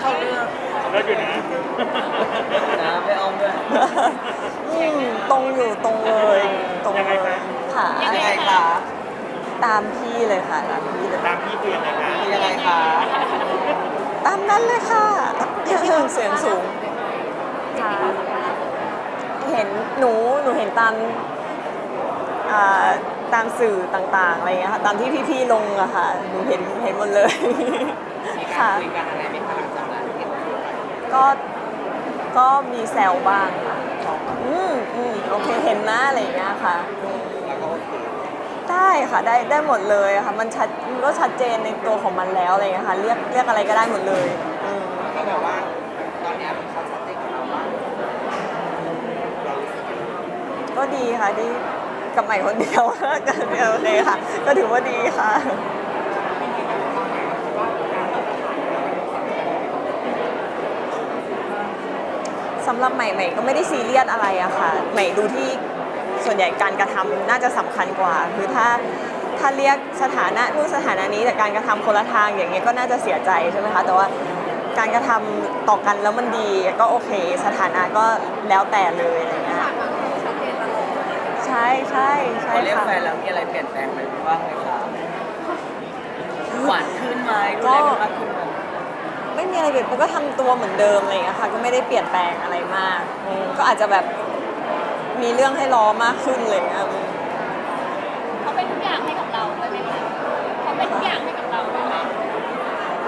เข้าเรื่องแล้วอยู่นะนะไม่อ้อมด้วยอืมตรงอยู่ตรงเลยตรงเลยค่ะยังไงคะตามพี่เลยค่ะตามพี่เลยตามพี่คือยังไงคะคือยังไงคะตามนั้นเลยค่ะเสียงสูงค่ะเห็นหนูหนูเห็นตามอ่าตามสื่อต่างๆอะไรเงี้ยค่ะตามที่พี่ๆลงอะค่ะหนูเห็นเห็นหมดเลยมีการ ค่ะ คุยกันอะไรไหมคะหลังจากนั้นเห็นก็ก็มีแซวบ้างค่ะอืมอืมโอเคเห็นนะอะไรอย่างเงี้ยค่ะอืมแล้วก็โอเคได้ค่ะได้ได้หมดเลยอะค่ะ มันชัดมันก็ชัดเจนในตัวของมันแล้วอะไรอย่างเงี้ยค่ะเรียกเรียกอะไรก็ได้หมดเลยอืมก็แบบว่าตอนเนี้ยเขาชัดเจนกับเราว่าเรารู้สึกยังไงก็ดีค่ะดีกับใหม่คนเดียวกันโอเคค่ะ ก็ถือว่าดีค่ะ สำหรับใหม่ใหม่ก็ไม่ได้ซีเรียสอะไรอะค่ะ ใหม่ดูที่ส่วนใหญ่การกระทำน่าจะสำคัญกว่า คือถ้าถ้าเรียกสถานะนู่นสถานะนี้แต่การกระทำคนละทางอย่างเงี้ยก็น่าจะเสียใจใช่ไหมคะ แต่ว่าการกระทำต่อกันแล้วมันดีก็โอเค สถานะก็แล้วแต่เลยอะไรเงี้ยใช่ใช่ใช่พอเรียกแฟนแล้วมีอะไรเปลี่ยนแปลงไหมบ้างไหมคะหวานขึ้นไหมดูแลกันมากขึ้นไหม ไม่มีอะไรเปลี่ยนมันก็ทำตัวเหมือนเดิมอะไรอย่างเงี้ยค่ะ ก็ไม่ได้เปลี่ยนแปลงอะไรมากอืมก็อาจจะแบบมีเรื่องให้ล้อมากขึ้นเลยอะอืมเขาเป็นทุกอย่างให้กับเราด้วยไหมคะเขาเป็นทุกอย่างให้กับเราด้วยไหม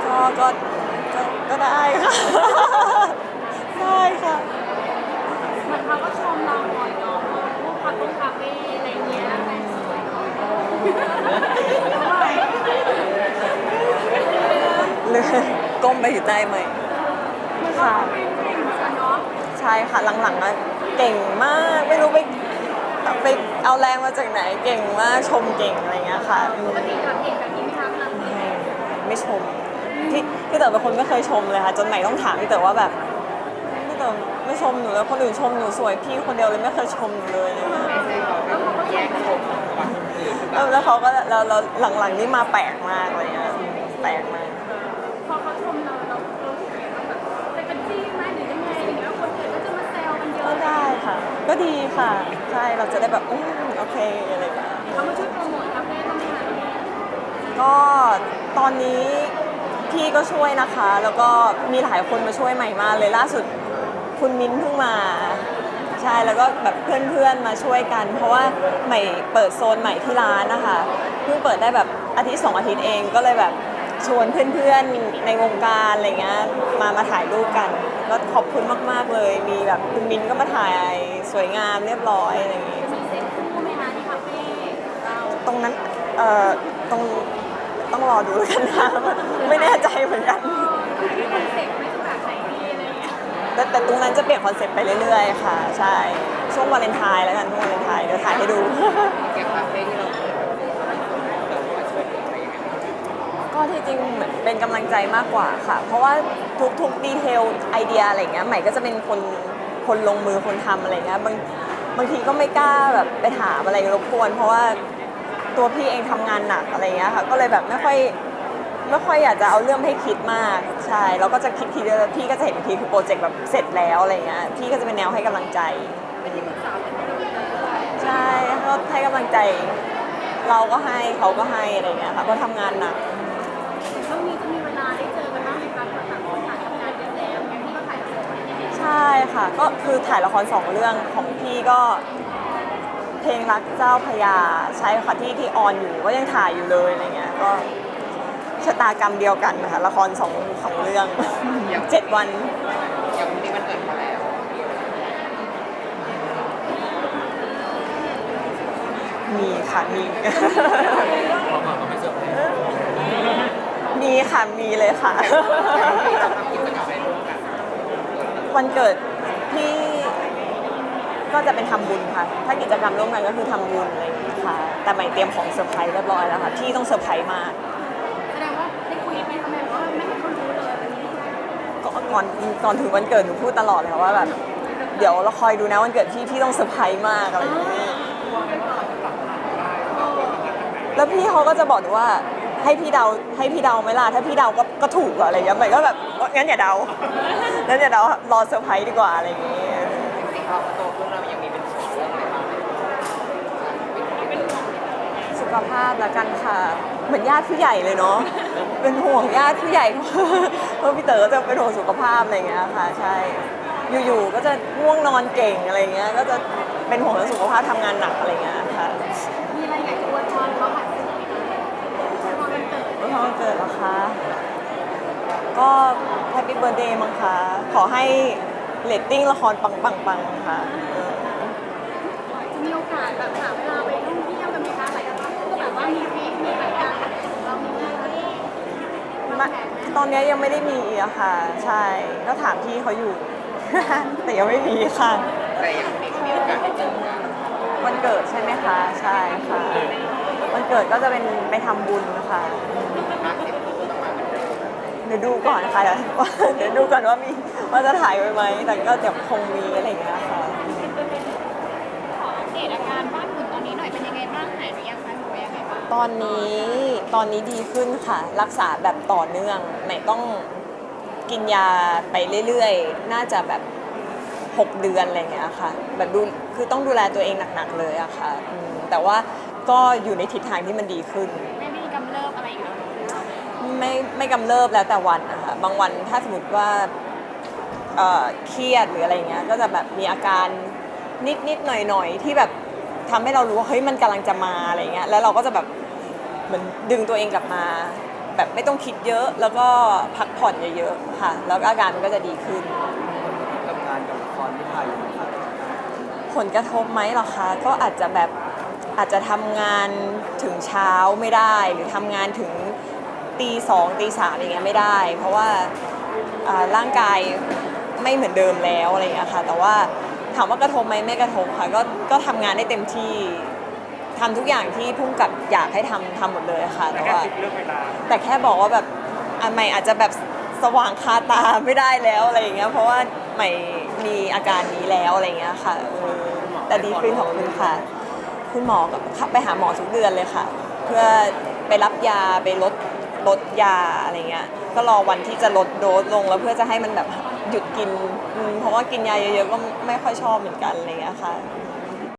ก็ก็ก็ก็ได้ค่ะ ได้ค่ะ เหมือนเขาก็ชมเราบ่อยเนาะพวกคาเฟ่คาเฟ่อะไรเงี้ยแฟนสวยเนาะเลย ก้มไปอยู่ใต้ไหมค์ค่ะเป็นเก่งเหมือนกันเนาะใช่ค่ะหลังๆอะเก่งมากไม่รู้ไปไปเอาแรงมาจากไหนเก่งมากชมเก่งอะไรอย่างเงี้ยค่ะอืปมกติเราเก่งแบบนี้ไหมคะเวลาคุยไม่ชมพี่พี่เต๋อเป็นคนไม่เคยชมเลยค่ะจนใหม่ต้องถามพี่เต๋อว่าแบบพี่เต๋อไม่ชมหนูแล้วคนอื่นชมหนูสวยพี่คนเดียวเลยไม่เคยชมหนูเลยอะไรเลยแล้วเขาก็ชแย่มงชมกว่าคนอื่นหรือเปแล้ล่าวแล้วเขาก็แล้วแล้วหลังๆนี่มาแปลกมากอะไรเงี้ยแปลกมาก ค่ะ ใช่ เราจะได้แบบอืมโอเคอะไรแบบเขามาช่วยโปรโมทคาเฟ่บ้างไหมคะก็ตอนนี้พี่ก็ช่วยนะคะ แล้วก็มีหลายคนมาช่วยใหม่มากเลยล่าสุดคุณมิ้นเพิ่งมา ใช่แล้วก็แบบเพื่อนๆมาช่วยกัน เพราะว่าใหม่เปิดโซนใหม่ที่ร้านนะคะเพิ่งเปิดได้แบบอาทิตย์สองอาทิตย์เองก็เลยแบบ ชวนเพื่อนๆในวงการอะไรเงี้ยมามาถ่ายรูปกันก็ขอบคุณมากๆเลย มีแบบคุณมิ้นท์ก็มาถ่ายสวยงามเรียบร้อยอะไรอย่างงี้มีเซ็ตคู่ไหมคะที่คาเฟ่เราตรงนั้นเอ่อตรงต้องรอดูแล้วกันนะไม่แน่ใจเหมือนกันมีคอนเซ็ปต์ไหม่จะแบบไหนดีอะไรเงี้ยแต่แต่ตรงนั้นจะเปลี่ยนคอนเซ็ปต์ไปเรื่อยๆ ค่ะ ใช่ช่วงวาเลนไทน์แล้วกันช่วงวาเลนไทน์เดี๋ยวถ่ายให้ดูแกคาเฟ่ที่เราเปิดเรามาช่วยเหลืออะไรยังไงบ้าง ก็ ที่จริงเหมือนเป็นกำลังใจมากกว่าค่ะ เพราะว่าทุกทุกดีเทลไอเดียอะไรเงี้ยใหม่ก็จะเป็นคนคนลงมือคนทำอะไรเงี้ยบางบางทีก็ไม่กล้าแบบไปถามอะไรรบกวน เพราะว่าตัวพี่เองทำงานหนักอะไรเงี้ยค่ะ ก็เลยแบบไม่ค่อยไม่ค่อยอยากจะเอาเรื่องให้คิดมากใช่แล้วก็จะคิดทีเดียวพี่ก็จะเห็นทีคือโปรเจกต์แบบเสร็จแล้วอะไรเงี้ยพี่ก็จะเป็นแนวให้กำลังใจเป็นที่ปรึกษาใช่ก็ให้กำลังใจ เราก็ให้เขาก็ให้อะไรเงี้ยค่ะเพราะทำงานหนัก ค่ะ ก็คือถ่ายละครสองเรื่องของพี่ก็ เพลงรักเจ้าพระยาใช่ค่ะที่ที่ออนอยู่ก็ยังถ่ายอยู่เลยอะไรเงี้ยก็ชะตากรรมเดียวกันนะคะละครสองสองเรื่องเจ็ดวันอย่างวันนี้มันเกิดมาแล้วมีค่ะมีเขาบอกเขาไม่เซอร์ไพรส์มีค่ะมีเลยค่ะเราทำกิจกรรมให้ร่วมกันวันเกิดพี่ ก็จะเป็นทำบุญค่ะ ถ้ากิจกรรมร่วมกันก็คือทำบุญอะไรอย่างเงี้ยค่ะ แต่ใหม่เตรียมของเซอร์ไพรส์เรียบร้อยแล้วค่ะพี่ต้องเซอร์ไพรส์มากแสดงว่าได้คุยไหมคะแม่ว่าไม่ให้เขารู้เลยวันนี้ก่อนก่อนก่อนถึงวันเกิดหนูพูดตลอดเลยค่ะว่าแบบเดี๋ยวเราคอยดูนะวันเกิดพี่พี่ต้องเซอร์ไพรส์มากอะไรอย่างเงี้ยแล้วพี่เขาก็จะบอกหนูว่าให้พี่เดาให้พี่เดาไหมล่ะถ้าพี่เดาก็ก็ถูกอะอะไรเงี้ยใหม่ก็แบบงั้นอย่าเดางั้นอย่าเดารอเซอร์ไพรส์ดีกว่าอะไรอย่างเงี้ยสิ่งที่เราโตขึ้นเรายังมีเป็นห่วงเรื่องอะไรบ้างไหมสุขภาพแล้วกันค่ะเหมือนญาติผู้ใหญ่เลยเนาะเป็นห่วงญาติผู้ใหญ่เพราะพี่เต๋อก็จะเป็นห่วงสุขภาพอะไรอย่างเงี้ยค่ะใช่ อยู่ๆก็จะง่วงนอนเก่งอะไรเงี้ยก็จะเป็นห่วงเรื่องสุขภาพทำงานหนักอะไรเงี้ยค่ะมีอะไรอยากจะอวยพรเขาผ่านสื่อไหมคะอวยพรวันเกิดวันพ่อเกิดเหรอคะก็แฮปปี้เบิร์ดเดย์มั้งคะขอให้ เรตติ้งละครปังๆๆค่ะเออจะมีโอกาสแบบหาเวลาไปท่องเที่ยวกันไหมคะหลายคนก็แบบว่ามีทริปมีรายการของเรามีงานอะไรวางมาแผนไหมตอนนี้ยังไม่ได้มีอะค่ะ ใช่ ก็ถามพี่เขาอยู่ แต่ยังไม่มีค่ะ แต่ยังมีมีโอกาสได้เจอกันวันเกิดใช่ไหมคะ ใช่ค่ะ วันเกิดก็จะเป็นไปทำบุญค่ะ มากสิบ เดี๋ยวดูก่อนค่ะว่าเดี๋ยวดูก่อนว่ามีว่าจะถ่ายไว้ไหมแต่ก็เดี๋ยวคงมีอะไรอย่างเงี้ยค่ะขออัปเดตอาการบ้านหมุนตอนนี้หน่อยเป็นยังไงบ้างหายหรือยังคะหรือว่ายังไงบ้างตอนนี้ตอนนี้ดีขึ้นค่ะ รักษาแบบต่อเนื่องไหนต้องกินยาไปเรื่อยๆ น่าจะแบบ 6 เดือนอะไรอย่างเงี้ยค่ะ แบบดูคือต้องดูแลตัวเองหนักๆเลยอะค่ะอืมแต่ว่าก็อยู่ในทิศทางที่มันดีขึ้น ไม่มีกำเริบอะไรอีกแล้วเนอะ ไม่ไม่กำเริบแล้วแต่วันนะคะบางวันถ้าสมมติว่าเอ่อเครียดหรืออะไรเงี้ยก็จะแบบมีอาการนิดนิดหน่อยหน่อยๆที่แบบทำให้เรารู้ว่าเฮ้ยมันกำลังจะมาอะไรเงี้ยแล้วเราก็จะแบบเหมือนดึงตัวเองกลับมา แบบไม่ต้องคิดเยอะแล้วก็พักผ่อนเยอะๆค่ะ แล้วก็อาการมันก็จะดีขึ้นทำงานกับละครที่ถ่ายอยู่ครับผลกระทบไหมเหรอคะก็อาจจะแบบอาจจะทำงานถึงเช้าไม่ได้ หรือทำงานถึง ตีสองตีสามอย่างเงี้ยไม่ได้ เพราะว่าอ่าร่างกายไม่เหมือนเดิมแล้วอะไรอย่างเงี้ยค่ะ แต่ว่าถามว่ากระทบไหมไม่กระทบค่ะก็ก็ทำงานได้เต็มที่ทำทุกอย่างที่พุ่งกับอยากให้ทำทำหมดเลยค่ะแต่ว่าแต่แค่บอกว่าแบบอันใหม่อาจจะแบบสว่างคาตาไม่ได้แล้วอะไรอย่างเงี้ยเพราะว่าใหม่มีอาการนี้แล้วอะไรอย่างเงี้ยค่ะเออแต่ดีขึ้นของคุณค่ะ คุณหมอก็ไปหาหมอทุกเดือนเลยค่ะ เพื่อไปรับยาไปลด ลดยาอะไรเงี้ย ก็รอวันที่จะลดโดสลงแล้วเพื่อจะให้มันแบบหยุดกินอืมเพราะว่ากินยาเยอะๆก็ไม่ค่อยชอบเหมือนกันอะไรเงี้ยค่ะ